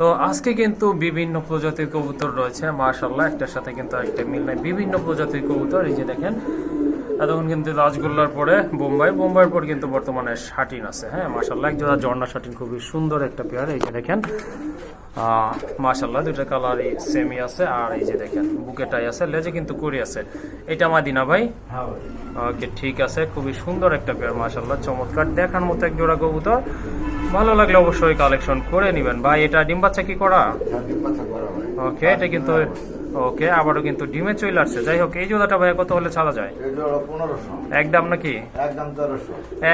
তো আজকে কিন্তু বিভিন্ন প্রজাতির কবুতর রয়েছে মার্শাল্লাহ একটার সাথে কিন্তু একটা মিল নাই। বিভিন্ন প্রজাতির কবুতর, এই যে দেখেন, এতক্ষণ কিন্তু রাজগোল্লার পরে বোম্বাই, বোম্বাইয়ের পর কিন্তু বর্তমানে শাটিন আছে হ্যাঁ মার্শাল্লাহ একজোড়া ঝর্ণা শাটিন, খুবই সুন্দর একটা পেয়ার এই যে দেখেন মাশাল্লাহ দুইটা কালারই সেমি আছে আর এই যে দেখেন বুকেটাই আছে লেজে কিন্তু করি আছে। এটা মাদিনা ভাই? হ্যাঁ ওকে ঠিক আছে খুবই সুন্দর একটা পেয়ার মাশাল্লাহ চমৎকার। দেখার মতো এক জোড়া কবুতর। ভালো লাগলে অবশ্যই কালেকশন করে নিবেন। ভাই এটা ডিম বাচ্চা কি করা? ওকে এটা কিন্তু ওকে আবারও কিন্তু ডিমে চলে আসছে। যাই হোক এই জোড়াটা ভাই কত হলে ছাড়া যায়? একদম নাকি?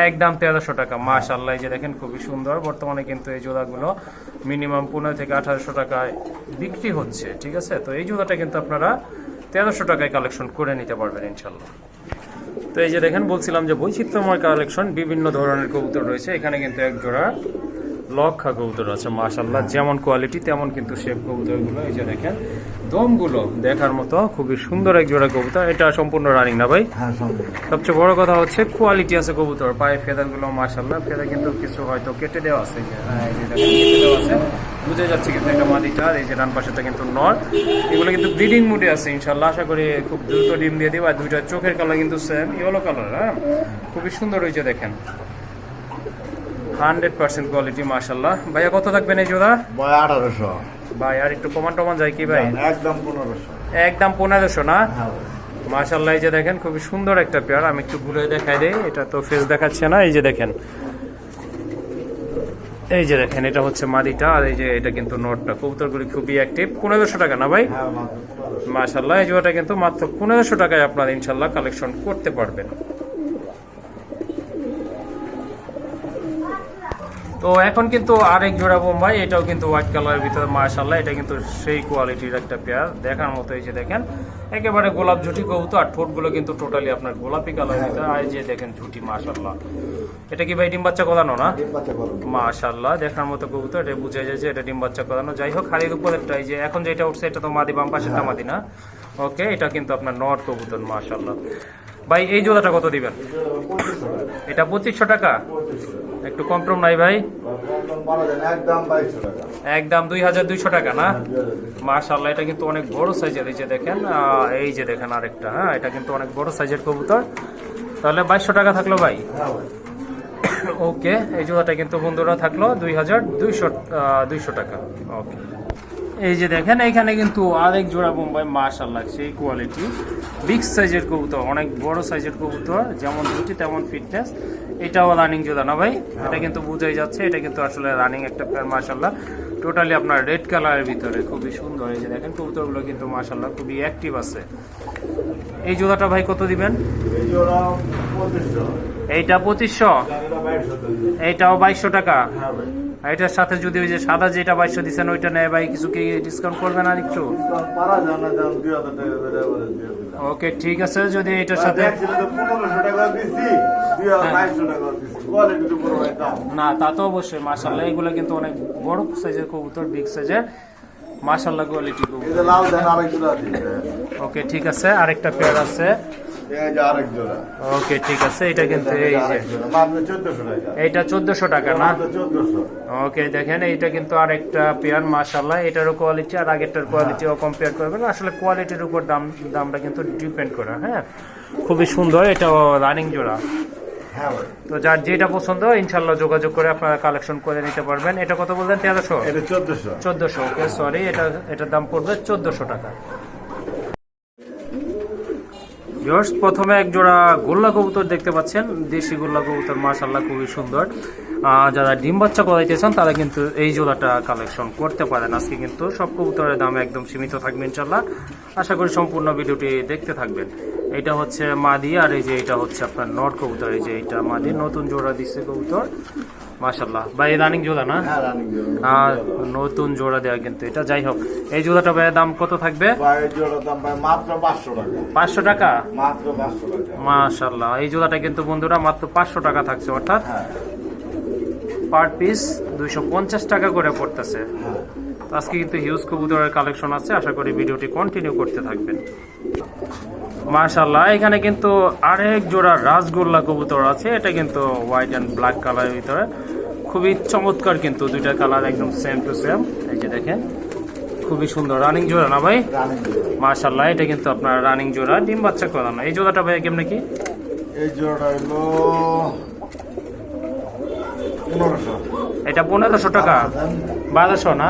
একদম তেরোশো। টাকা মাশাল্লাহ এই যে দেখেন খুবই সুন্দর। বর্তমানে কিন্তু এই জোড়াগুলো মিনিমাম পনেরো থেকে আঠারোশো টাকায় বিক্রি হচ্ছে ঠিক আছে? তো এই জোড়াটা কিন্তু আপনারা তেরোশো টাকায় কালেকশন করে নিতে পারবেন ইনশাল্লাহ তো এই যে দেখেন বলছিলাম যে বৈচিত্র্যময় কালেকশন বিভিন্ন ধরনের কবুতর রয়েছে। এখানে কিন্তু এক জোড়া লক্ষা কবুতর আছে মাশাল্লাহ যেমন কোয়ালিটি তেমন কিন্তু শেপ কবুতরগুলো এই যে দেখেন দমগুলো দেখার মতো খুবই সুন্দর এক জোড়া কবুতর। এটা সম্পূর্ণ রানিং না ভাই? হ্যাঁ সবচেয়ে বড় কথা হচ্ছে কোয়ালিটি আছে কবুতর। পায়ে ফেদারগুলো মাসাল্লাহ ফেদা কিন্তু কিছু হয়তো কেটে দেওয়া আছে যে, হ্যাঁ, এই যে দেখেন কেটে দেওয়া আছে। বুঝে যাচ্ছে কিন্তু এটা মাদিটা এই যে ডান পাশেটা কিন্তু নর। এগুলো কিন্তু ব্রিডিং মুডে আছে ইনশাল্লাহ আশা করি খুব দ্রুত ডিম দিয়ে দিবা। আর দুইটা চোখের কালার কিন্তু সেম ইয়েলো কালার হ্যাঁ? খুবই সুন্দর হয়েছে দেখেন। হান্ড্রেড পার্সেন্ট কোয়ালিটি মাসাল্লাহ ভাইয়া কত থাকবেন এই জোড়া? বয় আঠারোশো। ভাই আর একটু কমান টমান যায় কি ভাই? একদম পনেরোশো। একদম পনেরোশো না? হ্যাঁ মাশাল্লাহ এই যে দেখেন খুবই সুন্দর একটা পেয়ার আমি একটু ঘুরে দেখাই দিই এটা তো ফেস দেখাচ্ছে না। এই যে দেখেন এই যে দেখেন এটা হচ্ছে মাদিটা আর এই যে এটা কিন্তু নোটটা। কবুতরগুলি খুবই অ্যাক্টিভ পনেরোশো টাকা না ভাই? হ্যাঁ মাশাল্লাহ এই জোড়াটা কিন্তু মাত্র পনেরোশো টাকায় আপনারা ইনশাল্লাহ কালেকশন করতে পারবেন। তো এখন কিন্তু আরেক জোড়া বোম্বাই এটাও কিন্তু হোয়াইট কালারের ভিতরে মাশাল্লাহ এটা কিন্তু সেই কোয়ালিটির একটা পেয়ার দেখার মতো এই যে দেখেন একেবারে গোলাপ ঝুটি কবুতর আর ঠোঁটগুলো কিন্তু টোটালি আপনার গোলাপি কালারের ভিতরে আর যে দেখেন ঝুটি মাশাল্লাহ এটা কি ভাই ডিম বাচ্চা করানো না? মাশাল্লাহ দেখার মতো কবুতর এটা বুঝে যায় যে এটা ডিম বাচ্চা করানো। যাই হোক হাড়ির উপরেরটা এই যে এখন যেটা উঠছে এটা তো মাদি বাম পাশেরটা মাদি না? ওকে এটা কিন্তু আপনার নট কবুতর মাশাল্লাহ ভাই, এই জোড়াটা কত দিবেন? এটা পঁচিশশো টাকা? একটু কম টম নাই ভাই? একদম দুই হাজার দুইশো টাকা না? মাশাল্লাহ এটা কিন্তু অনেক বড় সাইজের এই যে দেখেন এই যে দেখেন আরেকটা হ্যাঁ এটা কিন্তু অনেক বড় সাইজের কবুতর। তাহলে বাইশশো টাকা থাকল ভাই? ভাই ওকে, এই জোড়াটা কিন্তু বন্ধুরা থাকল দুই হাজার দুইশো দুইশো টাকা। ওকে। এই যে দেখেন এখানে কিন্তু আরেক জোড়া বোম্বাই মাশাল্লাহ সেই কোয়ালিটি বিগ সাইজের কবুতর অনেক বড় সাইজের কবুতর যেমন দুটি তেমন ফিটনেস এটাও রানিং জোড়া না ভাই? এটা কিন্তু বুঝাই যাচ্ছে এটা কিন্তু আসলে রানিং একটা পেয়ার মাশাল্লাহ টোটালি আপনার রেড কালারের ভিতরে খুবই সুন্দর। এই যে দেখেন কবুতরগুলো কিন্তু মাশাল্লাহ খুবই অ্যাক্টিভ আছে। এই জোড়াটা ভাই কত দিবেন? এই এইটা পঁচিশশো? এইটাও বাইশশো টাকা? হ্যাঁ এটার সাথে যদি ওই যে সাদা যেটা বাইশশো দিচ্ছেন ওইটা নেয় ভাই কিছু কি ডিসকাউন্ট করবেন আর একটু? ওকে ঠিক আছে যদি এটার সাথে দাম। না তা তো অবশ্যই মাশাল্লাহ এগুলো কিন্তু অনেক বড় সাইজের কবুতর বিগ সাইজের মাশাল্লাহ কোয়ালিটি ওকে ঠিক আছে আরেকটা পেয়ার আছে। ওকে ঠিক আছে এটা কিন্তু এই যে আরেক চোদ্দশো টাকা। না? ওকে দেখেন কিন্তু আরেকটা পেয়ার মাশাল্লাহ এটারও কোয়ালিটি আর আগেরটার কোয়ালিটিও কম্পেয়ার করবেন। আসলে কোয়ালিটির উপর দাম দামটা কিন্তু ডিপেন্ড করে হ্যাঁ? খুবই সুন্দর এটা রানিং জোড়া। হ্যাঁ তো যার যেটা পছন্দ ইনশাল্লাহ যোগাযোগ করে আপনারা কালেকশন করে নিতে পারবেন। এটা কত বললেন তেরোশো? এটা চোদ্দশো। চোদ্দশো ওকে সরি এটা এটার দাম পড়বে চোদ্দশো টাকা। প্রথমে এক জোড়া গোল্লা কবুতর দেখতে পাচ্ছেন। দেশি গোল্লা কবুতর মাশাল্লাহ খুবই সুন্দর। যারা ডিম বাচ্চা করাইতে চান তারা কিন্তু এই জোড়াটা কালেকশন করতে পারেন। আজকে কিন্তু সব কবুতরের দাম একদম সীমিত থাকবে ইনশাল্লাহ আশা করি সম্পূর্ণ ভিডিওটি দেখতে থাকবেন। এটা হচ্ছে মাদি আর এই যে এটা হচ্ছে আপনার নট কবুতর। এই যে এটা মাদি নতুন জোড়া দিচ্ছে কবুতর। মাশাল্লাহ ভাই রানিং জোড়া না? হ্যাঁ আর নতুন জোড়া দেওয়া কিন্তু এটা। যাই হোক এই জোড়াটা ভাইয়ের দাম কত থাকবে? টাকা। পাঁচশো টাকা? মাশাল্লাহ এই জোড়াটা কিন্তু বন্ধুরা মাত্র পাঁচশো টাকা থাকছে অর্থাৎ হ্যাঁ। পার পিস দুইশো পঞ্চাশ টাকা করে পড়তেছে। হ্যাঁ। আজকে কিন্তু হিউজ কবুতরের কালেকশন আছে। আশা করি ভিডিওটি কন্টিনিউ করতে থাকবেন। মাশাল্লাহ এখানে কিন্তু আরেক জোড়া রাসগোল্লা কবুতর আছে। এটা কিন্তু হোয়াইট অ্যান্ড ব্ল্যাক কালারের ভিতরে। খুবই চমৎকার কিন্তু দুইটা কালার একদম সেম টু সেম এই যে দেখেন খুবই সুন্দর রানিং জোড়া না ভাই? মাশাল্লাহ এটা কিন্তু আপনার রানিং জোড়া। ডিম বাচ্চা করানো এই জোড়াটা ভাই কেমনে কি? এই জোড়াটা হলো এটা পনেরোশো টাকা। বারোশো না?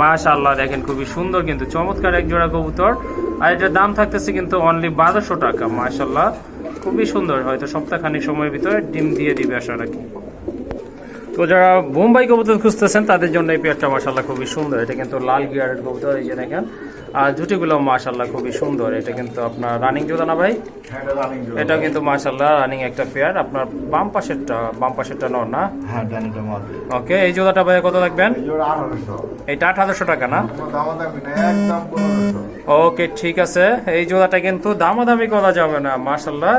মাশাল্লাহ দেখেন খুবই সুন্দর কিন্তু চমৎকার এক জোড়া কবুতর। আর এটার দাম থাকতেছে কিন্তু অনলি বারোশো টাকা মাশাল্লাহ খুবই সুন্দর, হয়তো সপ্তাহখানিক সময়ের ভিতরে ডিম দিয়ে দিবে আসা রাখি। তো যারা বোম্বাই কবুতর খুঁজতেছেন তাদের জন্য এই পেয়ারটা মাশাল্লাহ খুবই সুন্দর। এটা কিন্তু লাল গিয়ারের কবুতর এই যে দেখেন। আর জুটিগুলো মাশাল্লাহ খুবই সুন্দর। এটা কিন্তু আপনার রানিং জোড়া না ভাই? হ্যাঁ এটা কিন্তু মাশাল্লাহ রানিং একটা পেয়ার। আপনার বাম পাশেরটা বাম পাশেরটা নর না? হ্যাঁ ওকে এই জোড়াটা ভাই কত আঠারোশো। এটা আঠারোশো টাকা না? ওকে ঠিক আছে। এই জোড়াটা কিন্তু দামাদামি করা যাবে না মার্শাল্লাহ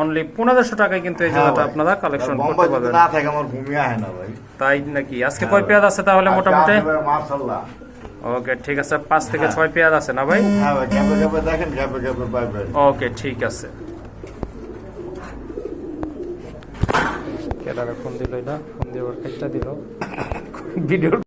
অনলি পনেরোশো টাকায় কিন্তু এই জোড়াটা আপনারা কালেকশন করতে পারবেন। না থাকে আমার ভূমি আহে না ভাই। তাই নাকি? আজকে কয় পেয়ার আছে তাহলে মোটামুটি? মার্শাল্লাহ ওকে ঠিক আছে পাঁচ থেকে ছয় পেয়ার আছে না ভাই? হ্যাঁ দেখেন ওকে ঠিক আছে। ফোন দিল না ফোন দিয়ে ওর দিল। ভিডিও